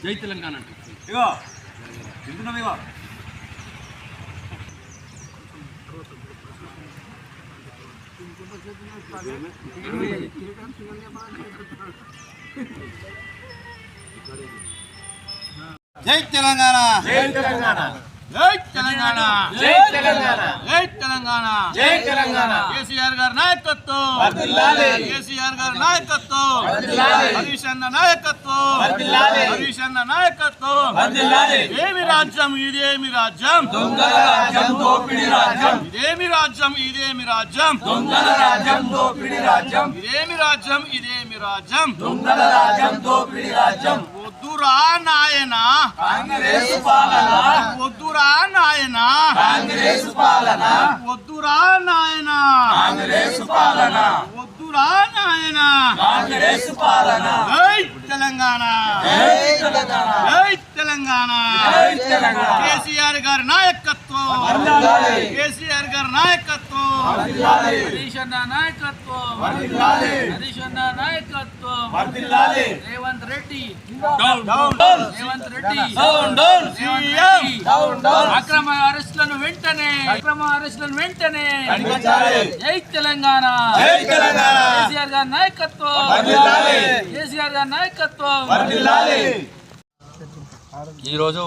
జై తెలంగాణ అంటే ఇగో తింటున్నాం ఇగో? జై తెలంగాణ. జై తెలంగాణ. జై తెలంగాణ. జై తెలంగాణ. జై తెలంగాణ. జై తెలంగాణ. కేసీఆర్ గారి నాయకత్వం. కేసీఆర్ గారి నాయకత్వం. హరీష్ అన్న నాయకత్వం. హరీష్ అన్న నాయకత్వం. ఏమి రాజ్యం ఇదేమి రాజ్యం? ఇదేమి రాజ్యం ఇదేమి రాజ్యం? ఇదేమి రాజ్యం ఇదేమి రాజ్యం? రాజ్యం రాజ్యం. కాంగ్రెస్ పాలన. వద్దురా నాయన. కాంగ్రెస్ పాలన. వద్దురా నాయన. కాంగ్రెస్ పాలన. వద్దురా నాయన. కాంగ్రెస్ పాలన. జై తెలంగాణ. జై తెలంగాణ. జై తెలంగాణ. కేసీఆర్ గారి నాయకత్వం. కేసీఆర్ గారి నాయకత్వం. హరీష్ అన్న నాయకత్వం. హరీష్ అన్న నాయకత్వం. రేవంత్ రెడ్డి. రేవంత్ రెడ్డి. అక్రమ అరెస్టులను వెంటనే. అక్రమ అరెస్టులను వెంటనే. జై తెలంగాణ. కేసీఆర్ గారి నాయకత్వం. కేసీఆర్ గారి నాయకత్వం. ఈరోజు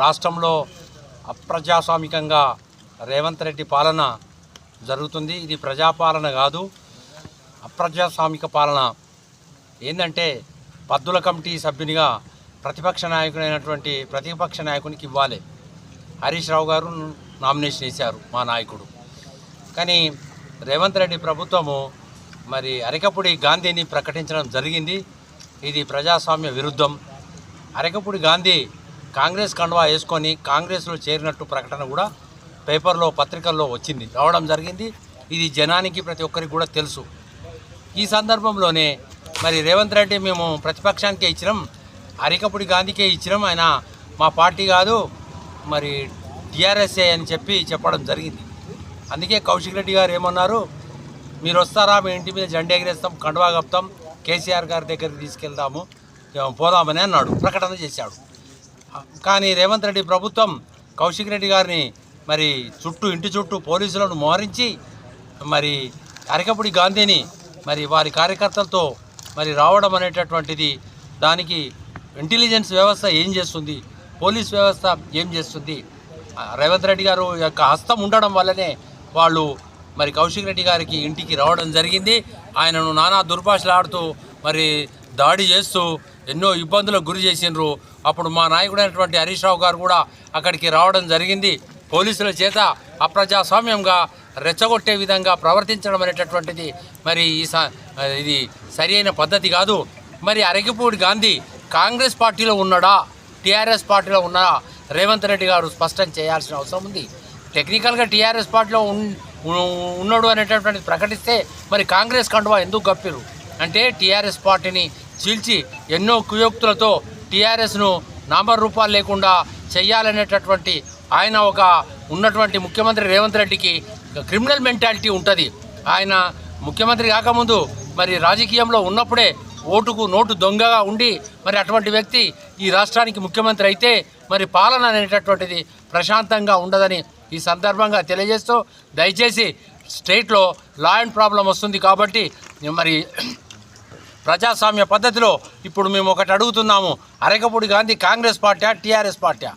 రాష్ట్రంలో అప్రజాస్వామికంగా రేవంత్ రెడ్డి పాలన జరుగుతుంది. ఇది ప్రజాపాలన కాదు అప్రజాస్వామిక పాలన. ఏంటంటే పద్దుల కమిటీ సభ్యునిగా ప్రతిపక్ష నాయకుడైనటువంటి ప్రతిపక్ష నాయకునికి ఇవ్వాలి. హరీష్ రావు గారు నామినేషన్ వేశారు మా నాయకుడు. కానీ రేవంత్ రెడ్డి ప్రభుత్వము మరి అరికపుడి గాంధీని ప్రకటించడం జరిగింది. ఇది ప్రజాస్వామ్య విరుద్ధం. అరకపూడి గాంధీ కాంగ్రెస్ కండువా వేసుకొని కాంగ్రెస్లో చేరినట్టు ప్రకటన కూడా పేపర్లో పత్రికల్లో వచ్చింది. రావడం జరిగింది. ఇది జనానికి ప్రతి ఒక్కరికి కూడా తెలుసు. ఈ సందర్భంలోనే మరి రేవంత్ రెడ్డి మేము ప్రతిపక్షానికే ఇచ్చినాం. అరికపుడి గాంధీకే ఇచ్చినాం. ఆయన మా పార్టీ కాదు మరి టీఆర్ఎస్ఏ అని చెప్పి చెప్పడం జరిగింది. అందుకే కౌశిక్ రెడ్డి గారు ఏమన్నారు? మీరు వస్తారా? మీ ఇంటి మీద జెండా ఎగిరేస్తాం కండువా కప్తాం కేసీఆర్ గారి దగ్గరికి తీసుకెళ్తాము పోదామని అన్నాడు. ప్రకటన చేశాడు. కానీ రేవంత్ రెడ్డి ప్రభుత్వం కౌశిక్ రెడ్డి గారిని మరి చుట్టూ ఇంటి చుట్టూ పోలీసులను మోహరించి మరి అరకపుడి గాంధీని మరి వారి కార్యకర్తలతో మరి రావడం అనేటటువంటిది దానికి ఇంటెలిజెన్స్ వ్యవస్థ ఏం చేస్తుంది? పోలీస్ వ్యవస్థ ఏం చేస్తుంది? రేవంత్ రెడ్డి గారు యొక్క హస్తం ఉండడం వల్లనే వాళ్ళు మరి కౌశిక్ రెడ్డి గారికి ఇంటికి రావడం జరిగింది. ఆయనను నానా దుర్భాషలాడుతూ మరి దాడి చేస్తూ ఎన్నో ఇబ్బందులకు గురి చేసిండ్రు. అప్పుడు మా నాయకుడైనటువంటి హరీష్ రావు గారు కూడా అక్కడికి రావడం జరిగింది. పోలీసుల చేత అప్రజాస్వామ్యంగా రెచ్చగొట్టే విధంగా ప్రవర్తించడం అనేటటువంటిది మరి ఈ స- ఇది సరి అయిన పద్ధతి కాదు. మరి అరగిపూడి గాంధీ కాంగ్రెస్ పార్టీలో ఉన్నాడా? టీఆర్ఎస్ పార్టీలో ఉన్నాడా? రేవంత్ రెడ్డి గారు స్పష్టం చేయాల్సిన అవసరం ఉంది. టెక్నికల్గా టీఆర్ఎస్ పార్టీలో ఉన్- ఉన్నాడు అనేటటువంటిది ప్రకటిస్తే మరి కాంగ్రెస్ కండువా ఎందుకు గప్పిరు అంటే టీఆర్ఎస్ పార్టీని చీల్చి ఎన్నో కుయోక్తులతో టీఆర్ఎస్ను నామరూపాలు లేకుండా చెయ్యాలనేటటువంటి ఆయన ఒక ఉన్నటువంటి ముఖ్యమంత్రి రేవంత్ రెడ్డికి క్రిమినల్ మెంటాలిటీ ఉంటుంది. ఆయన ముఖ్యమంత్రి కాకముందు మరి రాజకీయంలో ఉన్నప్పుడే ఓటుకు నోటు దొంగగా ఉండి మరి అటువంటి వ్యక్తి ఈ రాష్ట్రానికి ముఖ్యమంత్రి అయితే మరి పాలన అనేటటువంటిది ప్రశాంతంగా ఉండదని ఈ సందర్భంగా తెలియజేస్తూ దయచేసి స్టేట్లో లా అండ్ ప్రాబ్లం వస్తుంది కాబట్టి మరి ప్రజాస్వామ్య పద్ధతిలో ఇప్పుడు మేము ఒకటి అడుగుతున్నాము. Arekapudi Gandhi Congress party TRS party.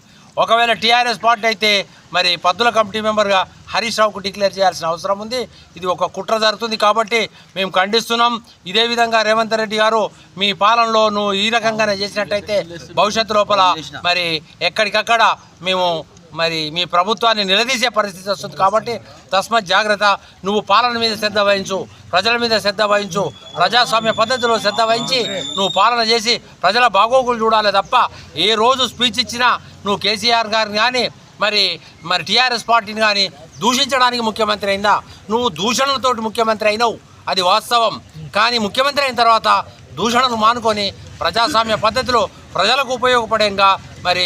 ఒకవేళ టీఆర్ఎస్ పార్టీ అయితే మరి పద్దుల కమిటీ మెంబర్గా హరీష్ రావుకు డిక్లేర్ చేయాల్సిన అవసరం ఉంది. ఇది ఒక కుట్ర జరుగుతుంది కాబట్టి మేము ఖండిస్తున్నాం. ఇదే విధంగా రేవంత్ రెడ్డి గారు మీ పాలనలో నువ్వు ఈ రకంగానే చేసినట్టయితే భవిష్యత్తు లోపల మరి ఎక్కడికక్కడ మేము మరి మీ ప్రభుత్వాన్ని నిలదీసే పరిస్థితి వస్తుంది కాబట్టి తస్మత్ జాగ్రత్త. నువ్వు పాలన మీద శ్రద్ధ వహించు ప్రజల మీద శ్రద్ధ వహించు ప్రజాస్వామ్య పద్ధతిలో శ్రద్ధ వహించి నువ్వు పాలన చేసి ప్రజల బాగోగులు చూడాలి తప్ప ఏ రోజు స్పీచ్ ఇచ్చినా నువ్వు కేసీఆర్ గారిని కానీ మరి మరి టీఆర్ఎస్ పార్టీని కానీ దూషించడానికి ముఖ్యమంత్రి అయిందా నువ్వు దూషణలతోటి ముఖ్యమంత్రి అయినావు. అది వాస్తవం. కానీ ముఖ్యమంత్రి అయిన తర్వాత దూషణలు మానుకొని ప్రజాస్వామ్య పద్ధతిలో ప్రజలకు ఉపయోగపడేంగా మరి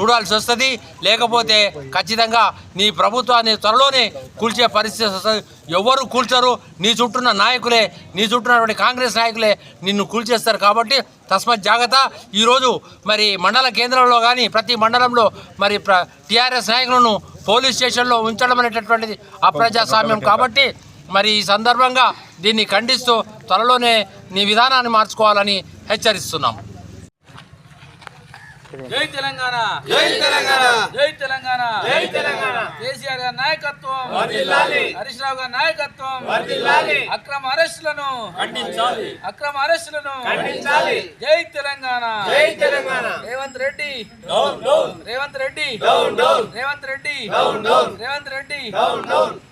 చూడాల్సి వస్తుంది. లేకపోతే ఖచ్చితంగా నీ ప్రభుత్వాన్ని త్వరలోనే కూల్చే పరిస్థితి వస్తుంది. ఎవరు కూల్చరు? నీ చుట్టూన్న నాయకులే నీ చుట్టూన్నటువంటి కాంగ్రెస్ నాయకులే నిన్ను కూల్చేస్తారు కాబట్టి తస్మత్ జాగ్రత్త. ఈరోజు మరి మండల కేంద్రంలో కానీ ప్రతి మండలంలో మరి ప్ర టీఆర్ఎస్ నాయకులను పోలీస్ స్టేషన్లో ఉంచడం అనేటటువంటిది అప్రజాస్వామ్యం కాబట్టి మరి ఈ సందర్భంగా దీన్ని ఖండిస్తూ త్వరలోనే నీ విధానాన్ని మార్చుకోవాలని హెచ్చరిస్తున్నాం. జై తెలంగాణ. జై తెలంగాణ. జై తెలంగాణ. జై తెలంగాణ. కేసీఆర్ గారి నాయకత్వం. హరీష్ రావు గారి నాయకత్వం. అక్రమ అరెస్టులను. ఖండించాలి. అక్రమ అరెస్టులను. ఖండించాలి. జై తెలంగాణ. జై Telangana. Revanth Reddy. Down down. Revanth Reddy. Down down. Revanth Reddy. Down down. Revanth Reddy. Down down.